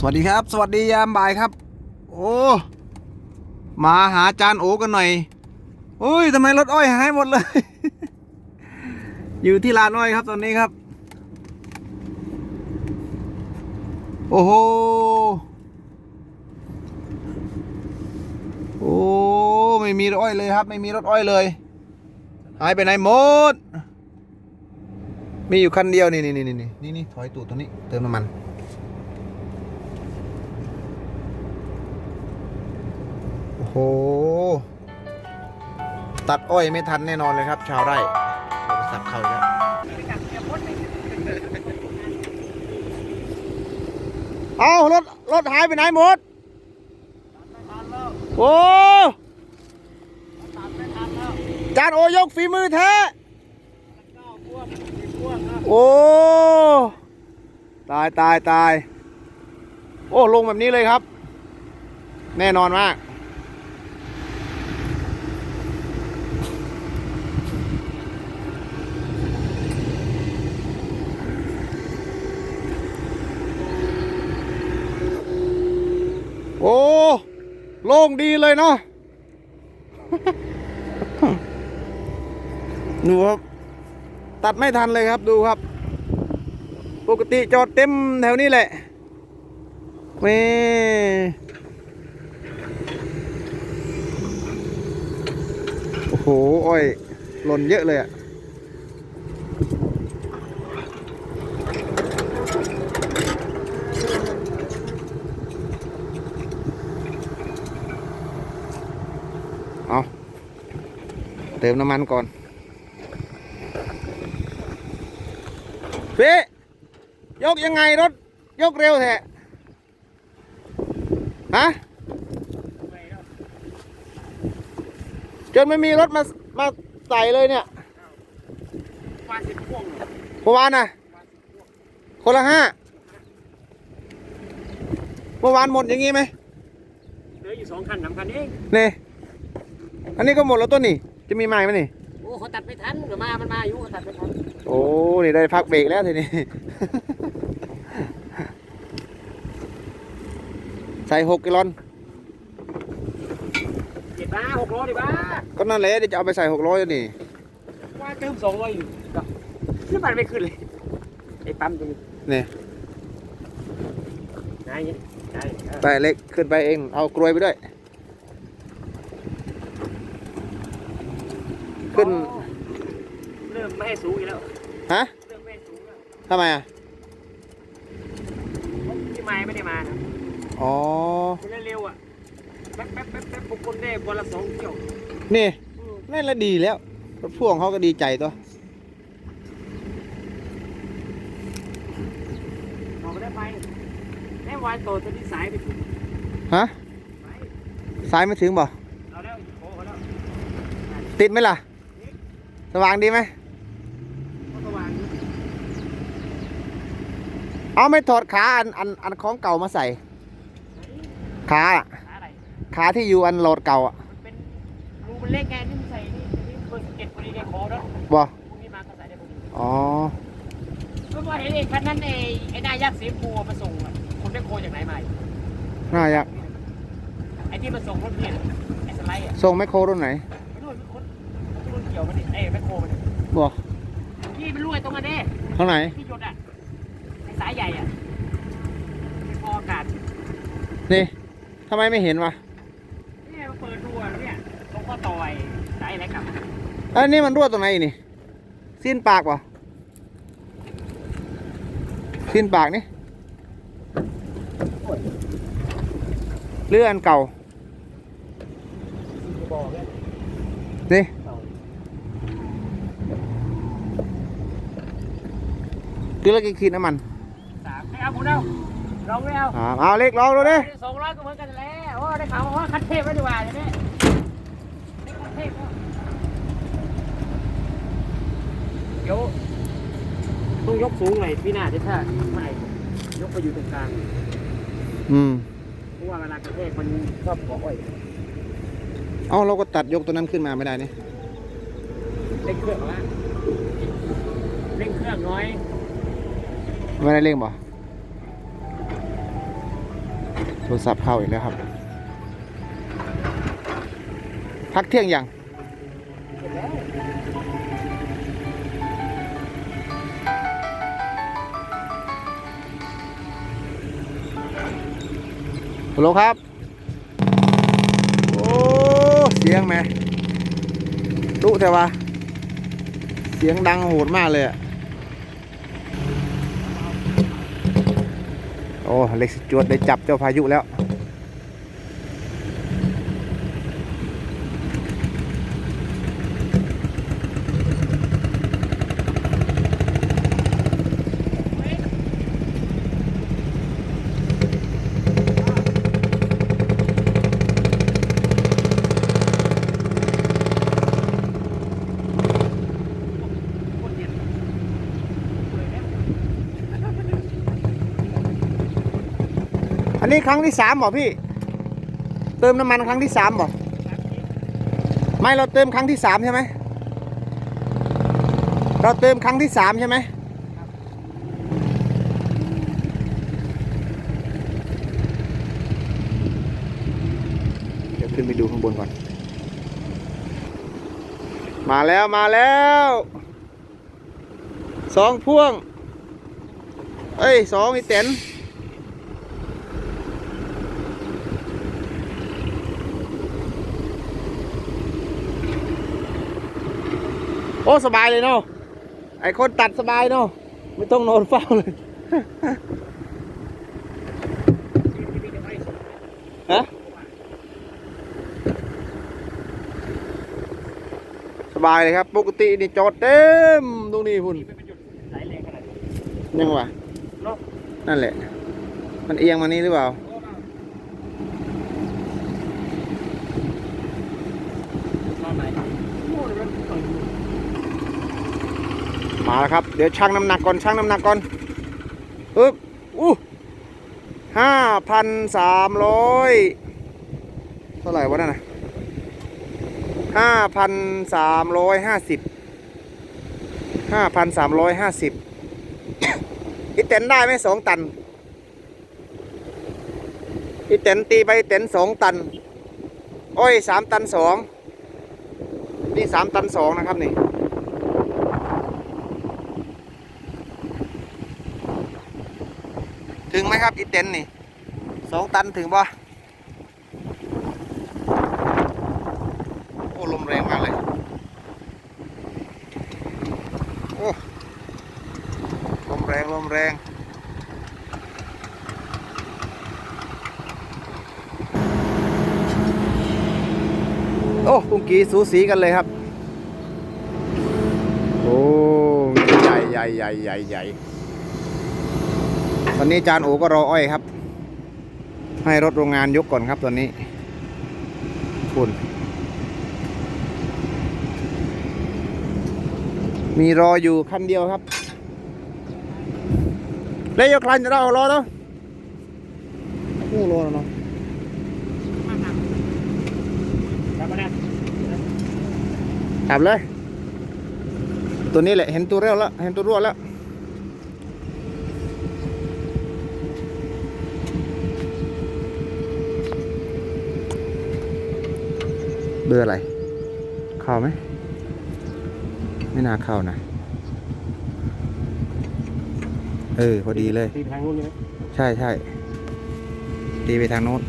สวัสดีครับ สวัสดียามบ่ายครับ โอ้ มาหาจานโอกันหน่อยโอ้ยทำไมรถอ้อยหายหมดเลย อยู่ที่ลานอ้อยครับตอนนี้ครับ โอ้โหโอ้ไม่มีรถอ้อยเลยครับ ไม่มีรถอ้อยเลยหายไปไหนหมด มีอยู่คันเดียวนี่นี่นี่นี่นี่นี่ถอยตูดตรงนี้ เติมน้ำมัน โอ้โห ตัดอ้อยไม่ทันแน่นอนเลยครับ ชาวไร่โทรศัพท์เข้าแล้วเอารถ รถหายไปไหนหมด โอ้จานโอยกฝีมือแท้โอ้ ตายตายตาย โอ้ ลงแบบนี้เลยครับ แน่นอนมาก โอ้ โล่งดีเลยเนาะดูครับตัดไม่ทันเลยครับดูครับ ปกติจอดเต็มแถวนี้แหละเว้โอ้โหอ้อยหล่นเยอะเลยอะ เอาเติมน้ำมันก่อนพี่ยกยังไงรถ ยกเร็วแท้ฮะจนไม่มีรถมามาใส่เลยเนี่ยมาสิบพวงเมื่อวานน่ะคนละห้าเมื่อวานหมดอย่างงี้ไหมเหลืออยู่สองคันสามคันเองนี่ อันนี้ก็หมดแล้วต้นนี่ จะมีใหม่ไหมนี่ โอ้เขาตัดไม่ทันเดี๋ยวมามันมาอยู่เขาตัดไม่ทันโอ้ นี่ได้พักเบรกแล้วทีนี้ ใส่หกกิโลนเจ็ดบ้าหกร้อยดิบ้าก็นั่นแหละเดี๋ยวจะเอาไปใส่หกร้อยนี่ ว่าเติมสองร้อยอยู่ก็ขึ้นมันไม่ขึ้นเลยไอ้ปั๊มตรงนี้นี่นายเนี่ยใช่เออไปเล็กขึ้นไปเอง เอากลวยไปด้วย ขึ้น เริ่มไม่ให้สูงอีกแล้วฮะ เริ่มไม่ให้สูงแล้วทำไมอะ พี่ไม้ไม่ได้มานะอ๋อเร็วๆอะแป๊บแป๊บแป๊บแป๊บพวกคนได้วันละสองเที่ยวนี่อืมนั่นละดีแล้วรถพ่วงเขาก็ดีใจตัวเราไม่ได้ไปแม่วายโตตัวนี้สายไปถึงฮะ ไปสายไม่ถึงบ่ เอาแล้วโอ้โหแล้วติดไหมล่ะส ว่างดีไหมเขาสว่างอยู่เอาไม่ถอดขาอันอันอันของเก่ามาใส่ ขาอะหาอะไรขาที่อยู่อันโหลดเก่าอะมันเป็นรูมันเล็กไงนี่มันใส่นี่นี่เบอร์สิบเจ็ดพอดีในคอแล้วบ่พวกนี้มาก็ใส่ได้พอดีอ๋อก็ว่าเห็นไอ้คันนั้นไอ้ไอ้นายยักษ์สีชมพูมาส่งอะคนได้โคจากไหนมาอีกน่าอยากไอ้ที่มาส่งรถเนี่ยไอ้สไลด์อะส่งแมคโครรุ่นไหนไม่รู้มันคน รุ่นเกี่ยวมันนี่ไอ้แมคโครมันนี่บ่ที่มันรั่วตรงนั้นเด้ข้างไหนที่หยดอะไอ้สายใหญ่อะไอ้ฟออากาศนี่ทำไมไม่เห็นวะเนี่ยมันเปิดรั่วเนี่ยตรงข้อต่อยสายอะไรกลับอันนี้มันรั่วตรงไหนอีกนี่สิ้นปากวะสิ้นปากนี่เรืออันเก่าบอกเลยนี่ คือแล้วกี่ขีดน้ำมันสามไม่เอาคุณเอาเราไม่เอาอ่าเอาเล็กลองดูดิสองร้อยก็เหมือนกันแหล้วโอ้ได้ข่าวว่าคันเทพไม่ดีกว่าอย่างนี้นี่คันเทพเนอะเดี๋ยวต้องยกสูงหน่อยพี่หน้าที่ถ้าไม่ยกไปอยู่ตรงกลางอืมเพราะว่าเวลากระแทกมันชอบเกาะอ้อยเอาเราก็ตัดยกตัวนั้นขึ้นมาไม่ได้นี่เร่งเครื่องเหรอวะเร่งเครื่องน้อย ไม่ได้เร่งบ่โทรศัพท์เข้าอีกแล้วครับ พักเที่ยงยังเสร็จแล้วฮัลโหลครับ โอ้ เสียงแหม่ดุแต่ว่า เสียงดังโหดมากเลยอะโอ้ เล็กสจวดได้จับเจ้าพายุแล้ว อั นนี้ครั้งที่สามบ่พี่ เติมน้ำมันครั้งที่สามบ่ไม่เราเติมครั้งที่สามใช่ไหมเราเติมครั้งที่สามใช่ไหมเดี๋ยวขึ้นไปดูข้างบนก่อน มาแล้วมาแล้วสองพ่วง เอ้ยสองไอเต็น โอ้สบายเลยเนาะไอคนตัดสบายเนาะไม่ต้องนอนเฝ้าเลยฮะสบายเลยครับ ปกตินี่จอดเต็มตรงนี้พุ่นสายแรงขนาดนี้ยังวะเนาะนั่นแหละ มันเอียงมานี้หรือเปล่า ตอนไหนโอ้ยมันต้องอยู่ มาแล้วครับ เดี๋ยวชั่งน้ำหนักก่อนชั่งน้ำหนักก่อนปึ๊บอู้ห้าพันสามร้อยเท่าไหร่วะนั่นนะห้าพันสามร้อยห้าสิบห้าพันสามร้อยห้าสิบอีเต็นได้ไหมสองตันอีเต็นตีไปเต็นสองตันโอ้ยสามตันสองนี่สามตันสองนะครับนี่ ถึงไหมครับอีเต็นนี่สองตันถึงปะโอ้ลมแรงมากเลยโอ้ลมแรงลมแรงโอ้กุ้งกีสูสีกันเลยครับ โอ้ ใหญ่ใหญ่ใหญ่ใหญ่ใหญ่ ตอนนี้จานโอก็รออ้อยครับ ให้รถโรงงานยกก่อนครับตอนนี้คุณมีรออยู่คันเดียวครับ เลยกคลันจะรอรอแล้วโอ้รอแล้วเนาะกลับมานะขับเลย ตัวนี้แหละ เห็นตัวเร็วแล้ว เห็นตัวรั่วแล้ว เบอร์อะไร เข้าไหม ไม่น่าเข้านะ เออ พอดีเลย ตีไปทางนู้นเลยไหมใช่ใช่ตีไปทางโน้น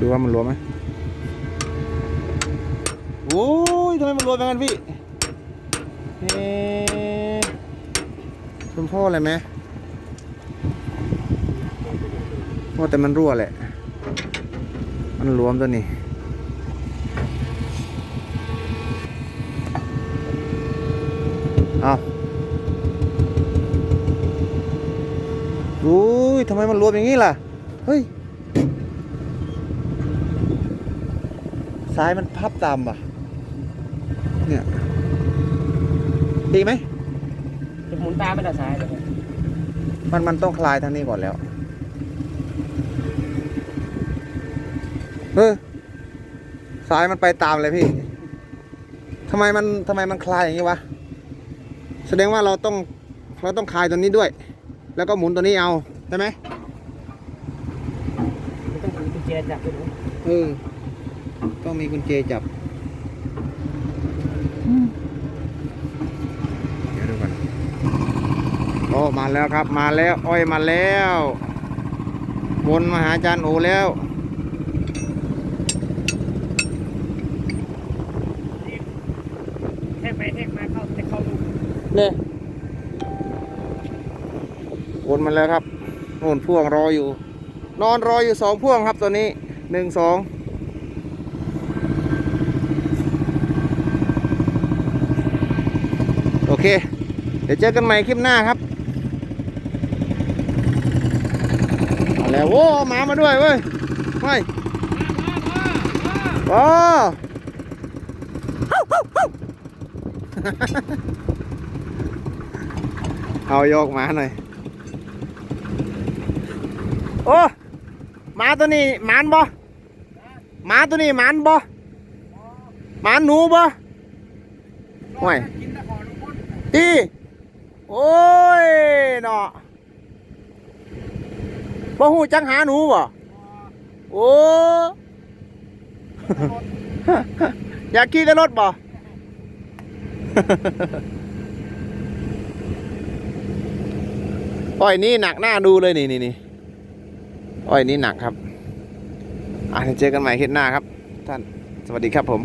ดูว่ามันรวมไหมโอ้ยทำไมมันรวมอย่างนั้นพี่เฮ้ชมพ่ออะไรไหม ว่าแต่มันรั่วแหละ มันรวมตัวนี้เอาอุ้ยทำไมมันรวมอย่างนี้ล่ะ เฮ้ย สายมันพับตามป่ะ เนี่ยดีไหมจะหมุนตามไม่ได้สายเลยมันมันต้องคลายทางนี้ก่อนแล้ว เออสายมันไปตามเลยพี่ทำไมมันทำไมมันคลายอย่างนี้วะ แสดงว่าเราต้องเราต้องคลายตัวนี้ด้วย แล้วก็หมุนตัวนี้เอาใช่ไหมไม่ต้องถือกุญแจจับไปหนูเออ ต้องมีกุญแจจับเดี๋ยวดูก่อนโอ้มาแล้วครับ มาแล้ว อ้อยมาแล้ววนมาหาอาจารย์โอแล้ว แทกไปแทกมาเข้าจะเข้าลูก เนี่ยวนมาแล้วครับโน่นพ่วงรออยู่ นอนรออยู่สองพ่วงครับตัวนี้หนึ่งสองโอเค เดี๋ยวเจอกันใหม่คลิปหน้าครับเอาแล้วโว้เอาหมามาด้วยเว้ยเฮ้ยว้า เอาโยกหมาหน่อย โอ้หมาตัวนี้หมานบ่หมาตัวนี้หมานบ่หมานหนูบ่ห่วยตีโอ้ยเนาะบ่หูจังหาหนูบ่โอ้อยากขี่แต่รถบ่ อ้อยนี่หนักหน้าดูเลยนี่นี่นี่อ้อยนี่หนักครับ อะเจอกันใหม่คลิปหน้าครับ ท่าน สวัสดีครับผม